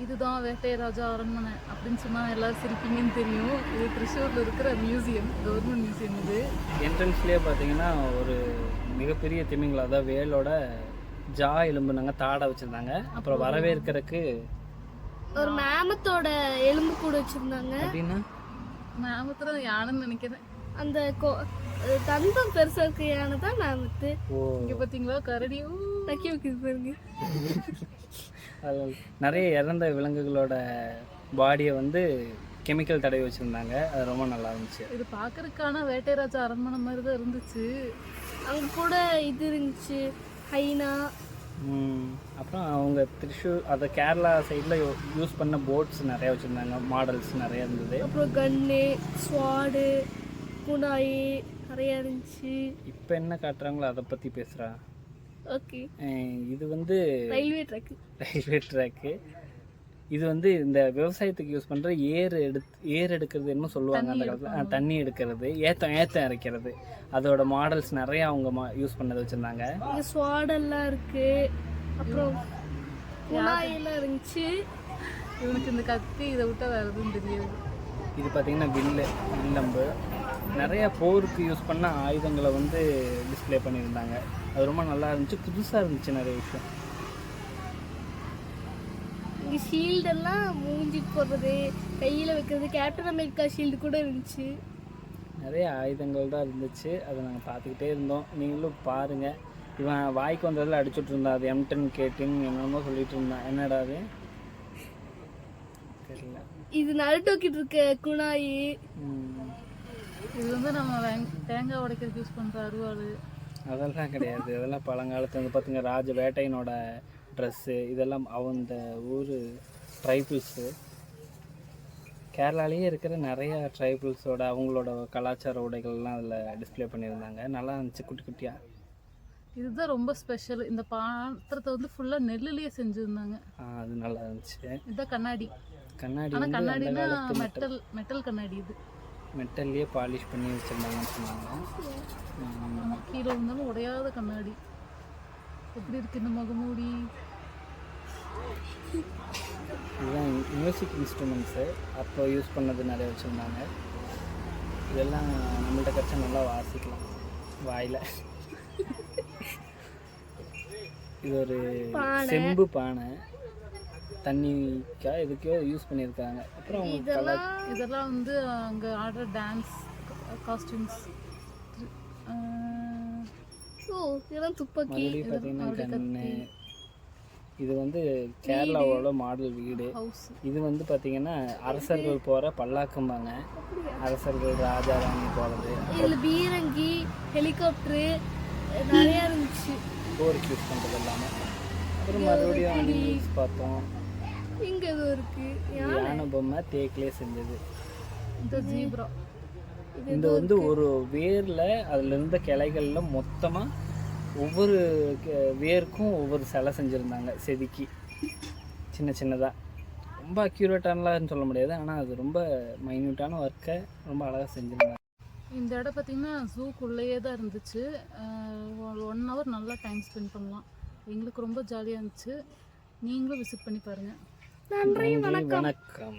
இதுதான் வேட்டையராஜா அரண்மனை அப்படின்னு சொன்னா எல்லாரும் சிரிப்பீங்கன்னு தெரியும். இது திருச்சூர்ல இருக்கிற மியூசியம் கவர்மெண்ட் மியூசியம் இது. என்ட்ரன்ஸ்லேயே பார்த்தீங்கன்னா ஒரு மிகப்பெரிய திமிங்கலம். அதாவது வேலோட ஜா எலும்புனாங்க தாடை வச்சுருந்தாங்க. அப்புறம் வரவேற்கிறதுக்கு ஒரு மேமத்தோட எலும்பு கூட வச்சிருந்தாங்க. அப்படின்னா மேமத்துல யானைன்னு நினைக்கிறேன். அந்த கொ- தந்தம் பெருசா இருக்க யானை தான் மேமத்து இங்க பாத்தீங்களா? கரடி ஊ. தக்கி வைக்குது பாருங்க. அது நிறைய இறந்த விலங்குகளோட பாடியை வந்து கெமிக்கல் தடவி வச்சுருந்தாங்க. அது ரொம்ப நல்லா இருந்துச்சு. இது பாக்குறதுக்கான வேட்டையராஜா அரண்மனை மாதிரி தான் இருந்துச்சு. அங்க கூட இது இருந்துச்சு. ஹைனா. அப்புறம் அவங்க திருஷூர் அதை கேரளா சைடில் யூஸ் பண்ண போட்ஸ் நிறைய வச்சுருந்தாங்க. மாடல்ஸ் நிறைய இருந்தது. அப்புறம் கன்னு ஸ்வாடு குணாயி நிறைய இருந்துச்சு. இப்போ என்ன காட்டுறாங்களோ அதை பற்றி பேசுகிறா ஓகே. இது வந்து ரயில்வே ட்ராக். ரயில்வே ட்ராக்கு இது வந்து இந்த விவசாயத்துக்கு யூஸ் பண்ணுற ஏர் எடுத்து ஏர் எடுக்கிறது என்னமோ சொல்லுவாங்க அந்த காலத்தில். தண்ணி எடுக்கிறது ஏத்தம் ஏத்தம் இறைக்கிறது. அதோட மாடல்ஸ் நிறைய அவங்க யூஸ் பண்ணதை வச்சுருந்தாங்க. ஸ்வாடெல்லாம் இருக்கு. அப்புறம் குணாயெல்லாம் இருந்துச்சு. இவனுக்கு இந்த கத்தி இதை விட்டா வேற எதுவும் தெரியாது. இது பார்த்தீங்கன்னா வில்லு வில்லம்பு. நிறைய போருக்கு யூஸ் பண்ண ஆயுதங்களை வந்து டிஸ்ப்ளே பண்ணியிருந்தாங்க. அது ரொம்ப நல்லா இருந்துச்சு. புதுசாக இருந்துச்சு நிறைய விஷயம். இங்க ஷீல்டு எல்லாம் மூஞ்சி போடுறது கையில வைக்கிறது கேப்டன் அமெரிக்கா ஷீல்டு கூட இருந்துச்சு. நிறைய ஆயுதங்கள் தான் இருந்துச்சு. அதை நாங்கள் பார்த்துக்கிட்டே இருந்தோம். நீங்களும் பாருங்கள் இவன் வாய்க்கு வந்ததில் அடிச்சுட்டு இருந்தான். அது எம்டன் கேட்டின் என்னென்னமோ சொல்லிட்டு இருந்தான். என்னடா அது? தெரியல. இது நடுட்டோக்கிட்டு இருக்க குணாயி இது வந்து நம்ம தேங்காய் உடைக்கிறதுக்கு யூஸ் பண்ற அருவாள். அதெல்லாம் கிடையாது. அதெல்லாம் பழங்காலத்து வந்து பார்த்துங்க ராஜ வேட்டையனோட ட்ரெஸ்ஸு இதெல்லாம் அவன் இந்த ஊர் ட்ரைபிள்ஸு கேரளாலேயே இருக்கிற நிறைய ட்ரைபிள்ஸோட அவங்களோட கலாச்சார உடைகள்லாம் அதில் டிஸ்ப்ளே பண்ணியிருந்தாங்க. நல்லா இருந்துச்சு குட்டி குட்டியாக இதுதான் ரொம்ப ஸ்பெஷல் இந்த பாத்திரத்தை வந்து ஃபுல்லா நெல்லுலயே செஞ்சிருந்தாங்க. அது நல்லா இருந்துச்சு. இதுதான் கண்ணாடி. கண்ணாடி ஆனா வந்து அந்த கண்ணாடினா மெட்டல் மெட்டல் கண்ணாடி இது. மெட்டல்லையே பாலிஷ் பண்ணி வச்சுருந்தாங்கன்னு சொன்னாங்க. கீழே இருந்தாலும் உடையாத கண்ணாடி. எப்படி இருக்கு இந்த முகமூடி? இதுதான் மியூசிக் இன்ஸ்ட்ருமெண்ட்ஸு அப்போ யூஸ் பண்ணது நிறைய வச்சுருந்தாங்க. இதெல்லாம் நம்மள்ட்ட கிடச்சா நல்லா வாசிக்கலாம். வாயில். இது ஒரு செம்பு பானை. தண்ணிக்கா எதுக்கோ யூஸ் பண்ணியிருக்காங்க. அப்புறம் கலா இதெல்லாம் வந்து அங்க ஆடுற டான்ஸ் காஸ்டியூம்ஸ் ஓ இதெல்லாம் துப்பாக்கி பார்த்தீங்கன்னா இது வந்து கேரளாவோட மாடல் வீடு. இது வந்து பார்த்தீங்கன்னா அரசர்கள் போகிற பல்லாக்கம்பாங்க. அரசர்கள் ராஜா ராணி போகிறது இதுல பீரங்கி ஹெலிகாப்டரு நிறைய இருந்துச்சு. போருக்கு யூஸ் பண்ணுறது எல்லாமே. அப்புறம் மறுபடியும் அனிமல்ஸ் பார்த்தோம். இங்க ஏதோ இருக்கு. யானை. பொம்மை தேக்கிலே செஞ்சது. இந்த ஜீப்ரா. இந்த வந்து ஒரு வேரில் அதில் இருந்த கிளைகள்ல மொத்தமாக ஒவ்வொரு வேருக்கும் ஒவ்வொரு சிலை செஞ்சுருந்தாங்க செதுக்கி. சின்ன சின்னதாக ரொம்ப அக்யூரேட்டானலாம் சொல்ல முடியாது ஆனால் அது ரொம்ப மைன்யூட்டான ஒர்க்கை ரொம்ப அழகாக செஞ்சுருந்தாங்க. இந்த இடம் பார்த்தீங்கன்னா ஜூக்குள்ளேயே தான் இருந்துச்சு. ஒன் ஹவர் நல்லா டைம் ஸ்பெண்ட் பண்ணலாம். எங்களுக்கு ரொம்ப ஜாலியாக இருந்துச்சு. நீங்களும் விசிட் பண்ணி பாருங்கள் நன்றி வணக்கம்.